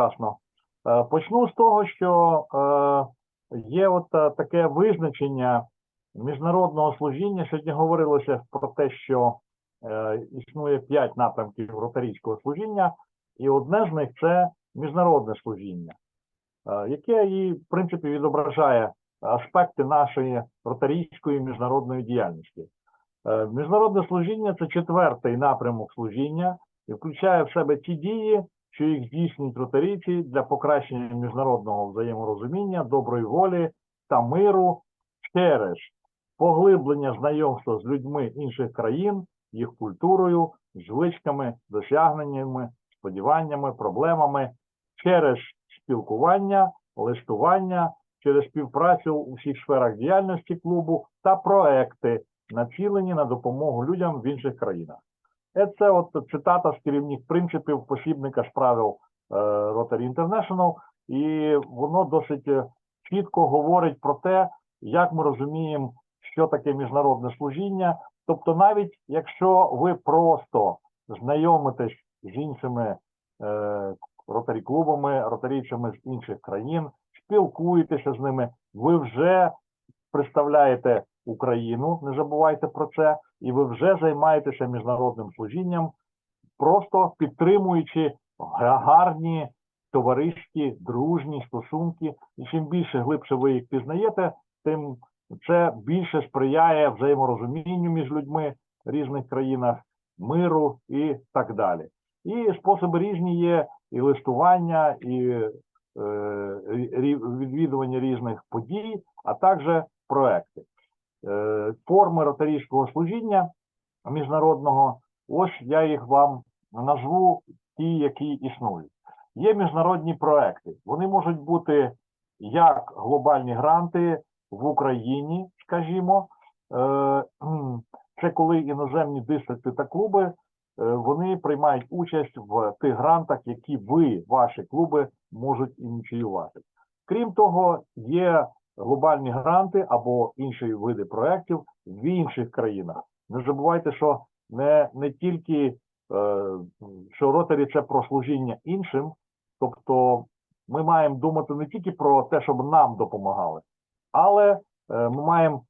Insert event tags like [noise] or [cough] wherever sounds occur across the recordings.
вчасно. Е, Почну з того, що е, є от е, таке визначення міжнародного служіння. Сьогодні говорилося про те, що існує п'ять напрямків ротарійського служіння, і одне з них це міжнародне служіння, яке і, в принципі, відображає аспекти нашої ротарійської міжнародної діяльності. Міжнародне служіння це четвертий напрямок служіння і включає в себе ті дії, що їх здійснюють ротарійці для покращення міжнародного взаєморозуміння, доброї волі та миру через поглиблення знайомства з людьми інших країн, їх культурою, звичками, досягненнями, сподіваннями, проблемами, через спілкування, листування, через співпрацю у всіх сферах діяльності клубу та проекти, націлені на допомогу людям в інших країнах. Це от цитата з керівних принципів посібника з правил е, Rotary International, і воно досить е, чітко говорить про те, як ми розуміємо, що таке міжнародне служіння. Тобто, навіть якщо ви просто знайомитесь з іншими е, ротарі-клубами, ротарійцями з інших країн, спілкуєтеся з ними, ви вже представляєте Україну, не забувайте про це, і ви вже займаєтеся міжнародним служінням, просто підтримуючи гарні товариські, дружні стосунки. І чим більше глибше ви їх пізнаєте, тим це більше сприяє взаєморозумінню між людьми в різних країнах, миру і так далі. І способи різні є і листування, і е, відвідування різних подій, а також проекти. Е, форми ротарійського служіння міжнародного, ось я їх вам назву ті, які існують. Є міжнародні проекти. Вони можуть бути як глобальні гранти в Україні, скажімо, Е, це коли іноземні дистрикти та клуби е, вони приймають участь в тих грантах, які ви, ваші клуби, можуть ініціювати. Крім того, є глобальні гранти або інші види проєктів в інших країнах. Не забувайте, що не, не тільки е, що ротарі це про служіння іншим, тобто ми маємо думати не тільки про те, щоб нам допомагали, але е, ми маємо е,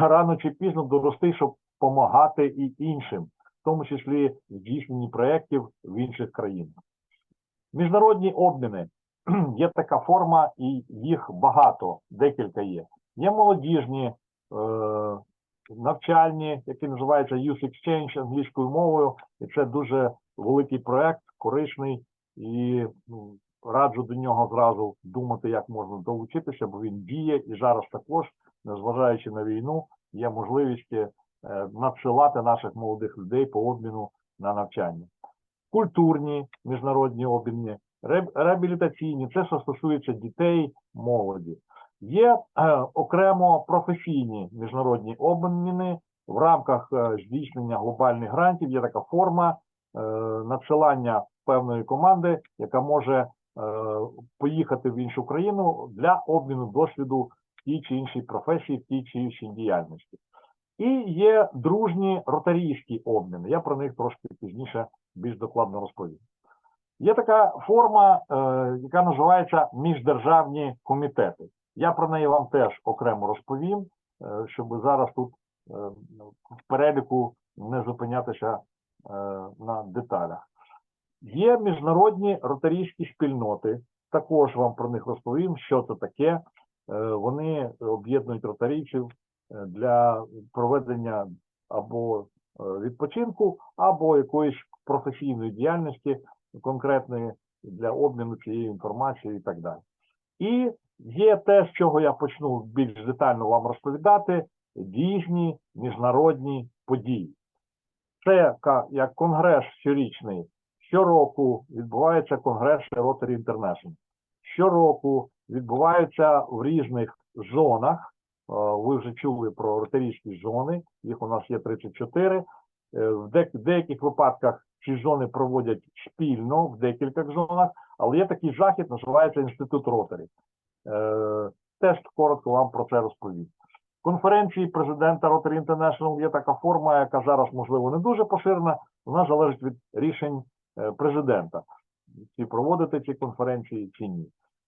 рано чи пізно дорости, щоб допомагати і іншим, в тому числі в здійсненні проєктів в інших країнах. Міжнародні обміни [clears throat] є така форма, і їх багато, декілька є. Є молодіжні, е, навчальні, які називаються Youth Exchange англійською мовою, і це дуже великий проект, корисний, і ну, раджу до нього зразу думати, як можна долучитися, бо він діє, і зараз також, незважаючи на війну, є можливість е, надсилати наших молодих людей по обміну на навчання. Культурні міжнародні обміни, реабілітаційні, це що стосується дітей, молоді. Є е, окремо професійні міжнародні обміни в рамках е, здійснення глобальних грантів. Є така форма е, надсилання певної команди, яка може е, поїхати в іншу країну для обміну досвіду в тій чи іншій професії, в тій чи іншій діяльності. І є дружні ротарійські обміни. Я про них трошки пізніше більш докладно розповім. Є така форма, е, яка називається міждержавні комітети. Я про неї вам теж окремо розповім, е, щоб зараз тут е, в переліку не зупинятися на деталях. Є міжнародні ротарійські спільноти. Також вам про них розповім, що це таке. Вони об'єднують ротарійців для проведення або відпочинку, або якоїсь професійної діяльності конкретної для обміну цієї інформації і так далі. І є те, з чого я почну більш детально вам розповідати, дійсні міжнародні події. Це як конгрес щорічний. Щороку відбувається конгрес Rotary International. Щороку відбуваються в різних зонах. Е, Ви вже чули про ротарійські зони, їх у нас є 34. Е, В деяких випадках ці зони проводять спільно в декількох зонах, але є такий захід, називається Інститут Ротарі. Е, Теж коротко вам про це розповім. Конференції президента Rotary International є така форма, яка зараз, можливо, не дуже поширена, вона залежить від рішень е, президента. чи проводити ці конференції, чи ні.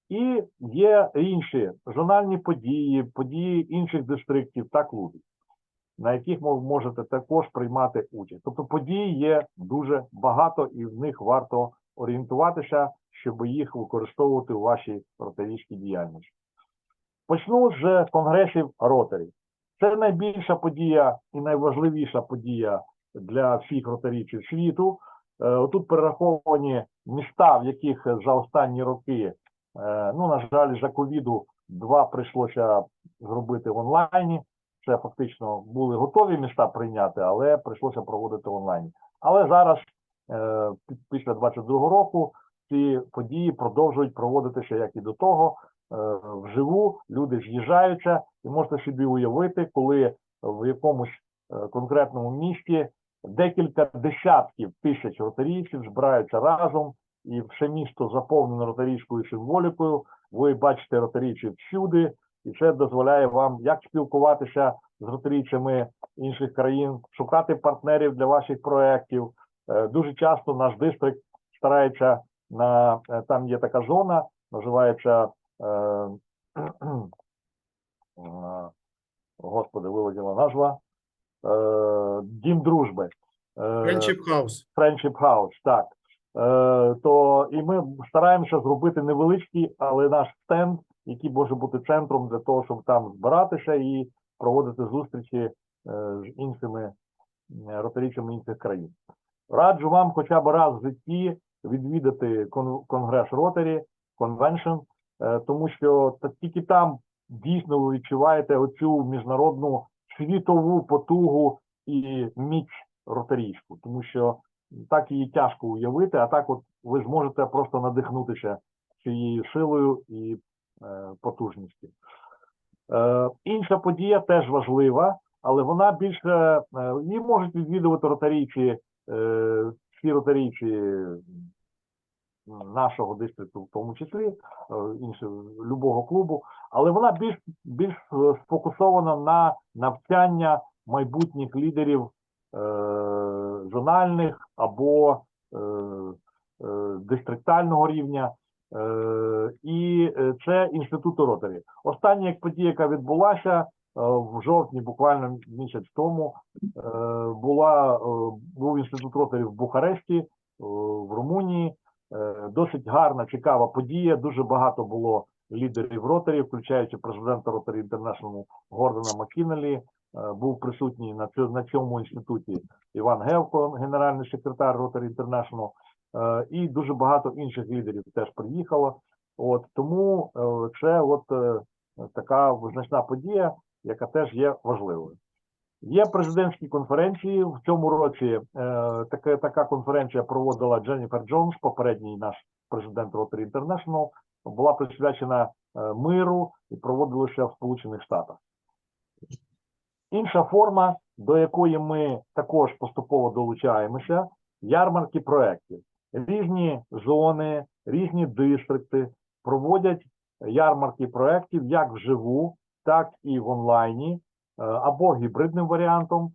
І є інші зональні події, події інших дистриктів та клубів, на яких ви можете також приймати участь. Тобто подій є дуже багато, і в них варто орієнтуватися, щоб їх використовувати у вашій ротарійській діяльності. Почну з конгресів Ротарі. Це найбільша подія і найважливіша подія для всіх ротарійців світу. Е, Тут перераховані міста, в яких за останні роки, е, ну, на жаль, за ковіду два прийшлося зробити в онлайні. Це фактично були готові міста прийняти, але прийшлося проводити в онлайні. Але зараз, е, після 22-го року, ці події продовжують проводитися як і до того. е, Вживу люди з'їжджаються, і можете собі уявити, коли в якомусь е, конкретному місті декілька десятків тисяч ротарійців збираються разом, і все місто заповнено ротарійською символікою. Ви бачите ротарійців всюди, і це дозволяє вам як спілкуватися з ротарійцями інших країн, шукати партнерів для ваших проєктів. Е, Дуже часто наш дистрикт старається на е, там є така зона, називається е, [clears throat] господи, вилетіла назва. Е, Дім дружби. Friendship House. Friendship House, так. Е, то і ми стараємося зробити невеличкий, але наш стенд, який може бути центром для того, щоб там збиратися і проводити зустрічі е, з іншими е, інших країн. Раджу вам хоча б раз в житті відвідати кон- конгрес Ротарі, конвеншн, е, тому що тільки там дійсно ви відчуваєте оцю міжнародну світову потугу і міць ротарійську, тому що так її тяжко уявити, а так от ви зможете просто надихнутися цією силою і потужністю. Е, інша подія теж важлива, але вона більше е, її можуть відвідувати ротарійці, е, всі ротарійці нашого дистрикту, в тому числі, е, інші любого клубу, але вона більш більш е, сфокусована на навчання майбутніх лідерів е, зональних або е, е, дистриктального рівня. І е, це інститут Ротарі. Остання подія, яка відбулася е, в жовтні, буквально місяць тому, е, була був інститут Ротарі в Бухаресті, в Румунії. Досить гарна, цікава подія. Дуже багато було лідерів Ротарі, включаючи президента Ротарі Інтернешнл Гордона Маккінелі. Е, Був присутній на цьому, інституті Іван Гевко, генеральний секретар International, е, і дуже багато інших лідерів теж приїхало. От тому е, це от е, така визначна подія, яка теж є важливою. Є президентські конференції. В цьому році е, така, така конференція проводила Дженніфер Джонс, попередній наш президент Rotary International, була присвячена е, миру і проводилася в Сполучених Штатах. Інша форма, до якої ми також поступово долучаємося, ярмарки проєктів. Різні зони, різні дистрикти проводять ярмарки проєктів як вживу, так і в онлайні, е, або гібридним варіантом. Е,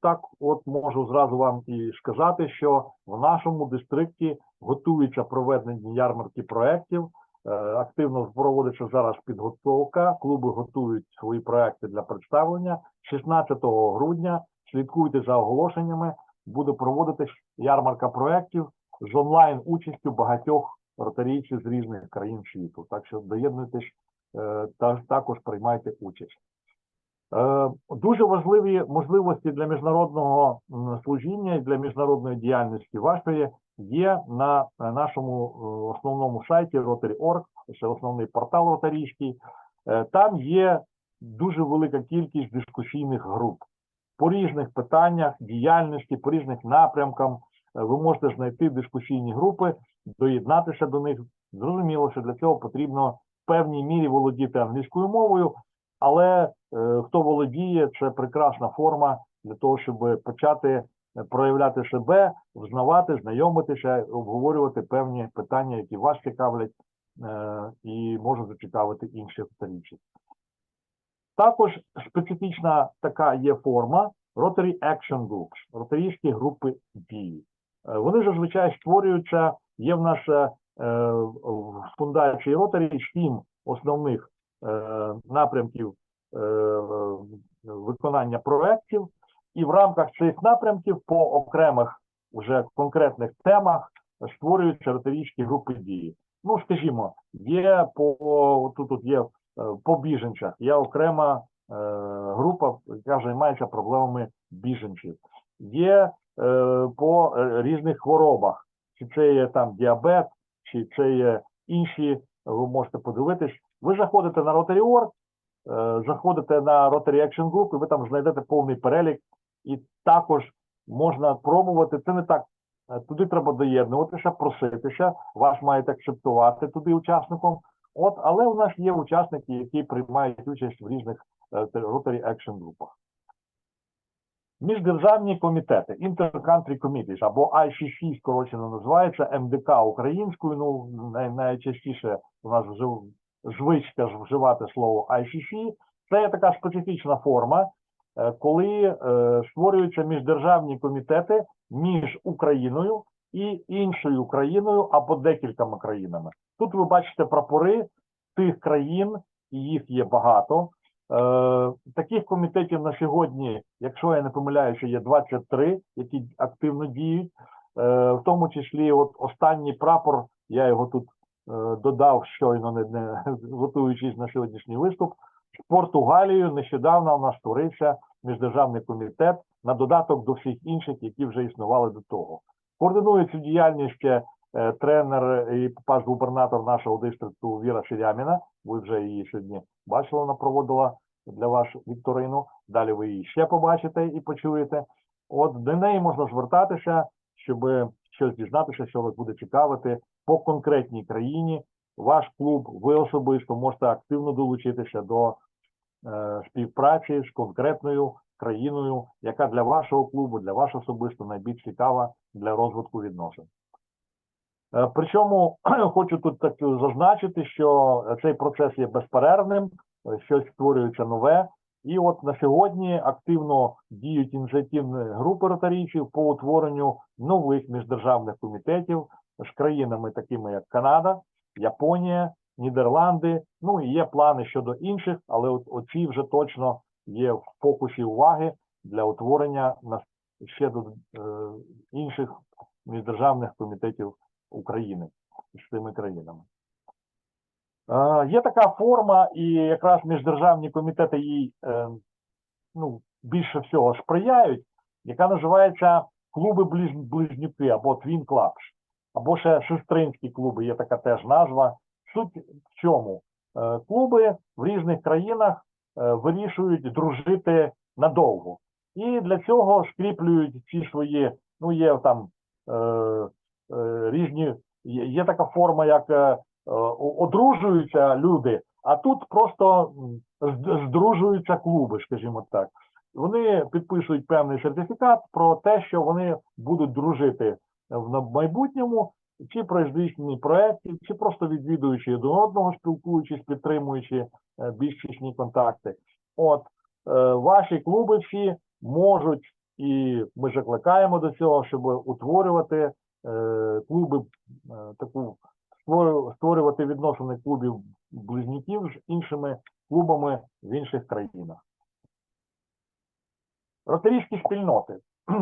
Так, от можу зразу вам і сказати, що в нашому дистрикті готується проведення ярмарки проєктів. Е, Активно проводиться зараз підготовка. Клуби готують свої проекти для представлення. 16 грудня слідкуйте за оголошеннями. Буде проводитись ярмарка проєктів з онлайн участю багатьох ротарійців з різних країн світу. Так що доєднуйтесь е, та також приймайте участь. Е, Дуже важливі можливості для міжнародного служіння і для міжнародної діяльності вашої є на е, нашому основному сайті Rotary.org, це основний портал ротарійський. Там є дуже велика кількість дискусійних груп по різних питаннях діяльності, по різних напрямкам. Е, Ви можете знайти дискусійні групи, доєднатися до них. Зрозуміло, що для цього потрібно в певній мірі володіти англійською мовою, але е, хто володіє, це прекрасна форма для того, щоб почати е, проявляти себе, взнавати, знайомитися, обговорювати певні питання, які вас цікавлять е, і можуть зацікавити інших авторів. Також специфічна така є форма Rotary Action Groups, ротарійські групи дії. Е, Вони зазвичай створюються Є в нас е, е, в фундації Ротарі сім основних е, напрямків е, виконання проєктів, і в рамках цих напрямків по окремих вже конкретних темах створюються риторичні групи дії. Ну, скажімо, є по тут, тут є е, по біженцях, є окрема е, група, яка займається проблемами біженців. Є е, по е, різних хворобах, чи це є там діабет, чи це є інші, ви можете подивитись. Ви заходите на Rotary.org, е, заходите на Rotary Action Group, і ви там знайдете повний перелік, і також можна пробувати. Це не так. е, Туди треба доєднуватися, проситися, вас мають акцептувати туди учасником. От, але у нас є учасники, які приймають участь в різних е, Rotary Action групах. Міждержавні комітети, Inter-Country Committees, або ICC, скорочено називається, МДК українською, ну, най- найчастіше у нас звичка вживати слово ICC. Це є така специфічна форма, е, коли е, створюються міждержавні комітети між Україною і іншою країною або декількома країнами. Тут ви бачите прапори тих країн, і їх є багато. Е, таких комітетів на сьогодні, якщо я не помиляюся, є 23, які активно діють. Е, в тому числі, от останній прапор, я його тут е, додав щойно, не, не готуючись на сьогоднішній виступ. З Португалією нещодавно у нас створився міждержавний комітет на додаток до всіх інших, які вже існували до того. Координує цю діяльність ще тренер і пас-губернатор нашого дистрикту Віра Ширяміна. Ви вже її сьогодні бачили, вона проводила для вас вікторину. Далі ви її ще побачите і почуєте. От до неї можна звертатися, щоб щось дізнатися, що вас буде цікавити по конкретній країні. Ваш клуб, ви особисто можете активно долучитися до е, співпраці з конкретною країною, яка для вашого клубу, для вас особисто найбільш цікава для розвитку відносин. Е, Причому [clears throat] хочу тут так зазначити, що цей процес є безперервним, щось створюється нове. І от на сьогодні активно діють ініціативні групи ротарійців по утворенню нових міждержавних комітетів з країнами, такими як Канада, Японія, Нідерланди. Ну і є плани щодо інших, але от оці вже точно є в фокусі уваги для утворення на ще до е, інших міждержавних комітетів України з цими країнами. Е, Є така форма, і якраз міждержавні комітети їй е, ну, більше всього сприяють, яка називається клуби близнюки або Twin Clubs, або ще сестринські клуби, є така теж назва. Суть в чому? Е, Клуби в різних країнах вирішують дружити надовго. І для цього скріплюють ці свої, ну є там е, різні, є, така форма, як е, е, одружуються люди, а тут просто здружуються клуби, скажімо так. Вони підписують певний сертифікат про те, що вони будуть дружити в майбутньому, чи про різні проекти, чи просто відвідуючи один одного, спілкуючись, підтримуючи е, більш тісні контакти. От е, ваші клуби всі можуть, і ми закликаємо до цього, щоб утворювати е, клуби, е, таку створювати відносини клубів близнюків з іншими клубами в інших країнах. Ротарійські спільноти. [clears throat]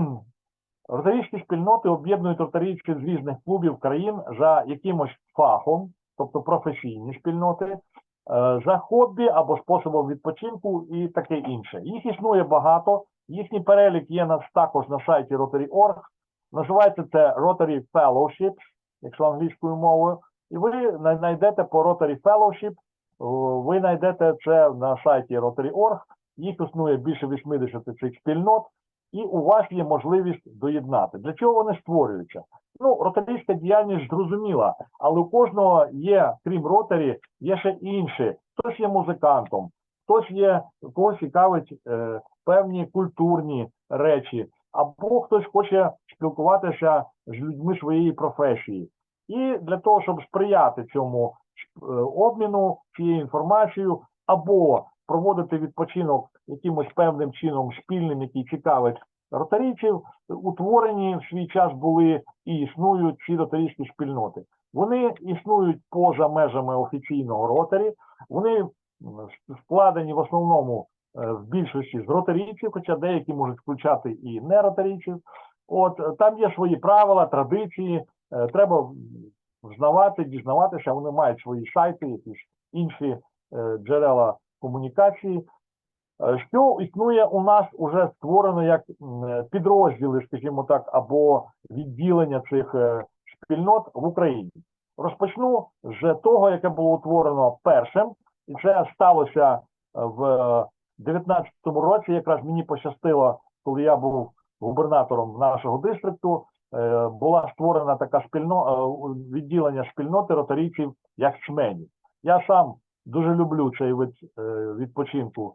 Ротарійські спільноти об'єднують ротарійців з різних клубів країн за якимось фахом, тобто професійні спільноти, е, за хобі або способом відпочинку і таке інше. Їх існує багато. Їхній перелік є також на сайті Rotary.org. Називається це Rotary Fellowships, якщо англійською мовою. І ви знайдете по Rotary Fellowship, ви знайдете це на сайті Rotary.org. Їх існує більше 80 цих спільнот, і у вас є можливість доєднати. Для чого вони створюються? Ну, ротарійська діяльність зрозуміла, але у кожного є, крім ротарі, є ще інші. Хтось є музикантом, хтось є, когось цікавить е, певні культурні речі, або хтось хоче спілкуватися з людьми своєї професії. І для того, щоб сприяти цьому е, обміну цією інформацією, або проводити відпочинок якимось певним чином спільним, який цікавить ротарійців утворені в свій час були і існують ці ротарійські спільноти. Вони існують поза межами офіційного ротарі. Вони складені в основному в більшості з ротарійців, хоча деякі можуть включати і не ротарійців. От е, там є свої правила, традиції. е, Треба взнавати, дізнаватися. Вони мають свої сайти, якісь інші е, джерела комунікації. Е, Що існує у нас уже створено як е, підрозділи, скажімо так, або відділення цих е, спільнот в Україні. Розпочну з того, яке було утворено першим, і це сталося е, в 19-му році. Якраз мені пощастило, коли я був губернатором нашого дистрикту. е, Була створена така спільно е, відділення спільноти ротарійців як чменів. Я сам дуже люблю цей вид е, відпочинку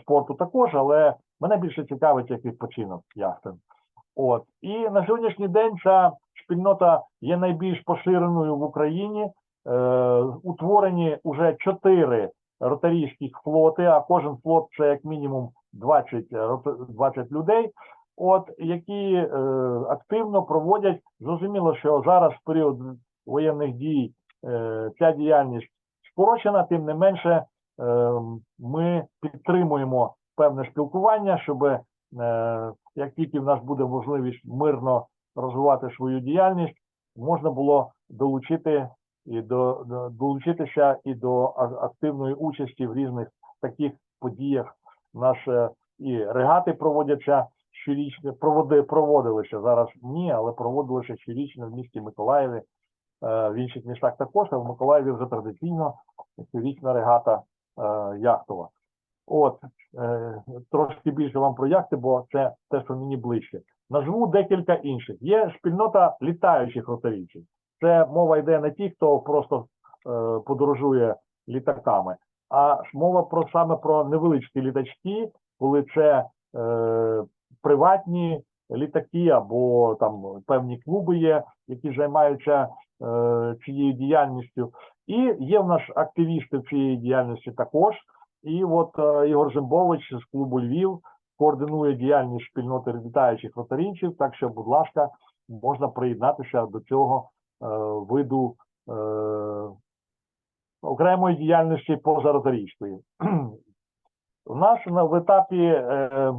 спорту також, але мене більше цікавить як відпочинок яхтинг. От і на сьогоднішній день ця спільнота є найбільш поширеною в Україні. Е, утворені уже чотири ротарійських флоти, а кожен флот це як мінімум 20, 20 людей, от які е, активно проводять. Зрозуміло, що зараз в період воєнних дій е, ця діяльність скорочена, тим не менше е, ми підтримуємо певне спілкування, щоб е, як тільки в нас буде можливість мирно розвивати свою діяльність, можна було долучити і до, до долучитися і до активної участі в різних таких подіях. У нас е, і регати проводяться щорічно, проводи, проводилися зараз ні, але проводилися щорічно в місті Миколаєві, е, в інших містах також, а в Миколаєві вже традиційно щорічна регата е, яхтова. От е, трошки більше вам про яхти, бо це те, що мені ближче. Назву декілька інших. Є спільнота літаючих ротарійців. Це мова йде не ті, хто просто е, подорожує літаками, а мова про саме про невеличкі літачки, коли це е, приватні літаки або там певні клуби є, які займаються е, цією діяльністю. І є в нас активісти цієї діяльності також. І от е, Ігор Жимбович з клубу Львів координує діяльність спільноти літаючих ротарійців, так що, будь ласка, можна приєднатися до цього виду е, окремої діяльності позаротарійської. У нас на в етапі, е,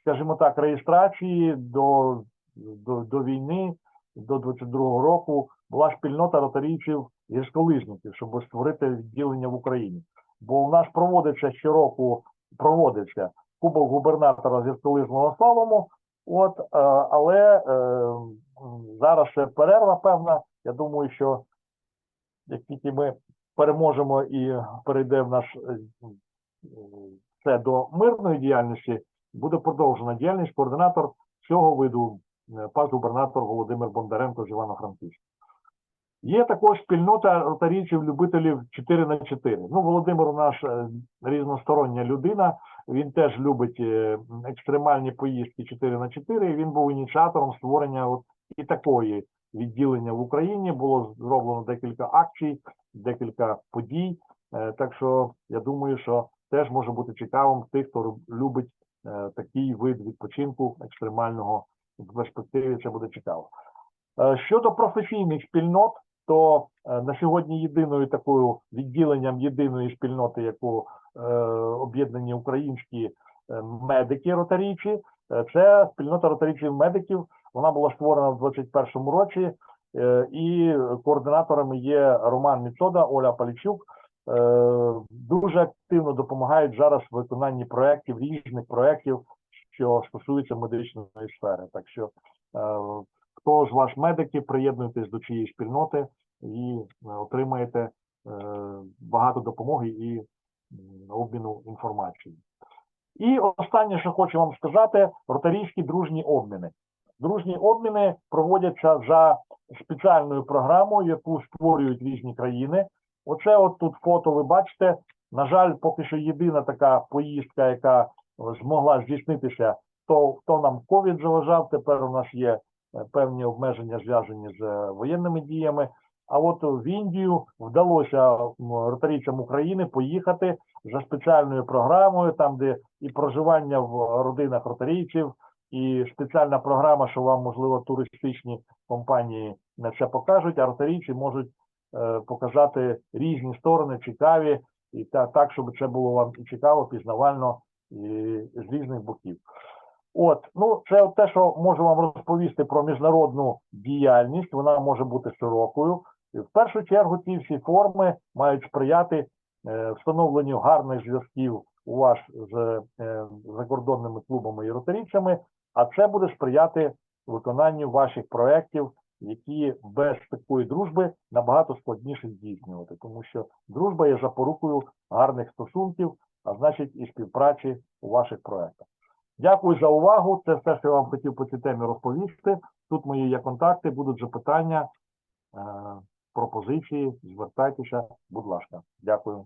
скажімо так, реєстрації до, до, до війни, до 22-го року, була спільнота ротарійців гірськолижників, щоб створити відділення в Україні. Бо у нас проводиться щороку, проводиться Кубок губернатора гірськолижного слалому, от, е, але е, зараз ще перерва певна. Я думаю, що як тільки ми переможемо і перейде в наш е, це до мирної діяльності, буде продовжена діяльність координатор цього виду е, пан губернатор Володимир Бондаренко з Івано-Франківська. Є також спільнота ротарійців любителів 4 на 4 Ну, Володимир у нас е, різностороння людина. Він теж любить екстремальні поїздки 4 на 4 Він був ініціатором створення от і такої відділення в Україні. Було зроблено декілька акцій, декілька подій. Е, Так що я думаю, що теж може бути цікавим тих, хто любить е, такий вид відпочинку екстремального в перспективі. Це буде цікаво. Е, Щодо професійних спільнот, то на сьогодні єдиною такою відділенням єдиної спільноти, яку об'єднані українські медики ротарійці, це спільнота ротарійців медиків. Вона була створена в 21-му році, е, і координаторами є Роман Міцода, Оля Палічук. Е, Дуже активно допомагають зараз в виконанні проєктів, різних проєктів, що стосуються медичної сфери. Так що е, хто з вас медики, приєднуйтесь до цієї спільноти і отримаєте багато допомоги і обміну інформацією. І останнє, що хочу вам сказати, ротарійські дружні обміни. Дружні обміни проводяться за спеціальною програмою, яку створюють різні країни. Оце от тут фото ви бачите. На жаль, поки що єдина така поїздка, яка змогла здійснитися, то хто нам ковід заважав. Тепер у нас є е, певні обмеження зв'язані з е, воєнними діями. А от в Індію вдалося ротарійцям України поїхати за спеціальною програмою, там де і проживання в родинах ротарійців, і спеціальна програма, що вам, можливо, туристичні компанії на це покажуть, а ротарійці можуть е, показати різні сторони, цікаві, і та, так, щоб це було вам і цікаво, пізнавально і з різних боків. От, ну, це те, що можу вам розповісти про міжнародну діяльність. Вона може бути широкою. В першу чергу ці всі форми мають сприяти е, встановленню гарних зв'язків у вас з е, закордонними клубами і ротарійцями, а це буде сприяти виконанню ваших проєктів, які без такої дружби набагато складніше здійснювати, тому що дружба є запорукою гарних стосунків, а значить і співпраці у ваших проєктах. Дякую за увагу. Це все, що я вам хотів по цій темі розповісти. Тут мої є контакти, будуть запитання, е, пропозиції. Звертайтеся, будь ласка. Дякую.